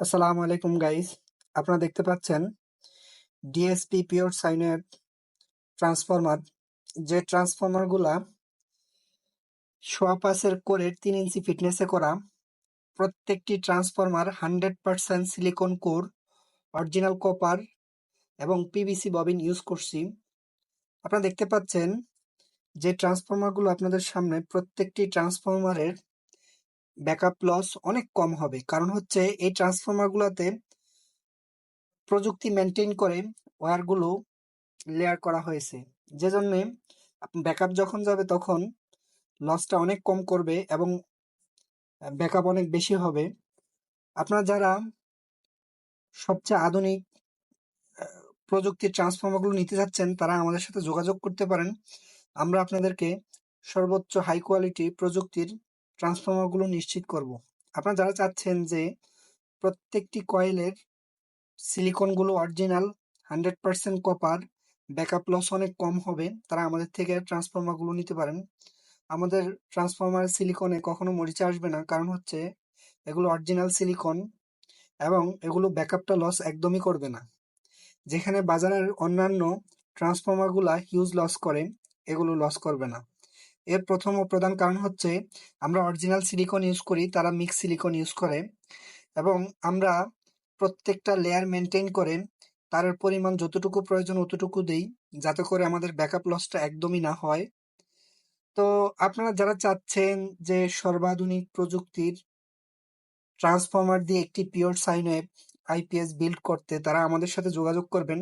আসসালামু আলাইকুম গাইস আপনারা দেখতে পাচ্ছেন ডিএসপি পিওর সাইনের ট্রান্সফরমার যে ট্রান্সফরমারগুলা সোয়া পাঁচের কোরের তিন ইঞ্চি ফিটনেসে করা, প্রত্যেকটি transformer hundred percent silicon core original copper এবং পিভিসি ববিন ইউজ করছি। আপনারা দেখতে পাচ্ছেন যে ট্রান্সফরমারগুলো আপনাদের সামনে প্রত্যেকটি ট্রান্সফরমারের ব্যাকআপ লস অনেক কম হবে। কারণ হচ্ছে এই ট্রান্সফর্মারগুলোতে প্রযুক্তি মেনটেন করে ওয়্যারগুলো লেয়ার করা হয়েছে। যে জন্যে ব্যাকআপ যখন যাবে তখন লসটা অনেক কম করবে এবং ব্যাকআপ অনেক বেশি হবে। আপনারা যারা সবচেয়ে আধুনিক প্রযুক্তির ট্রান্সফর্মারগুলো নিতে যাচ্ছেন, তারা আমাদের সাথে যোগাযোগ করতে পারেন। আমরা আপনাদেরকে সর্বোচ্চ হাই কোয়ালিটি প্রযুক্তির ট্রান্সফর্মারগুলো নিশ্চিত করব। আপনারা যারা চাচ্ছেন যে প্রত্যেকটি কয়েলের সিলিকনগুলো original hundred percent copper backup loss অনেক কম হবে, তারা আমাদের থেকে ট্রান্সফর্মারগুলো নিতে পারেন। আমাদের ট্রান্সফর্মার সিলিকনে কখনো মরিচা আসবে না, কারণ হচ্ছে এগুলো অরিজিনাল সিলিকন এবং এগুলো ব্যাকআপটা লস একদমই করবে না। যেখানে বাজারের অন্যান্য ট্রান্সফর্মারগুলা হিউজ লস করে, এগুলো লস করবে না। এর প্রথম ও প্রধান কারণ হচ্ছে আমরা অরিজিনাল সিলিকন ইউজ করি, তারা মিক্স সিলিকন ইউজ করে এবং আমরা প্রত্যেকটা লেয়ার মেনটেন করে তার পরিমাণ যতটুকু প্রয়োজন অতটুকু দেই যাতে করে আমাদের ব্যাকআপ লসটা একদমই না হয়। তো আপনারা যারা চাচ্ছেন যে সর্বাধুনিক প্রযুক্তির ট্রান্সফর্মার দিয়ে একটি pure sine wave IPS build করতে তারা আমাদের সাথে যোগাযোগ করবেন।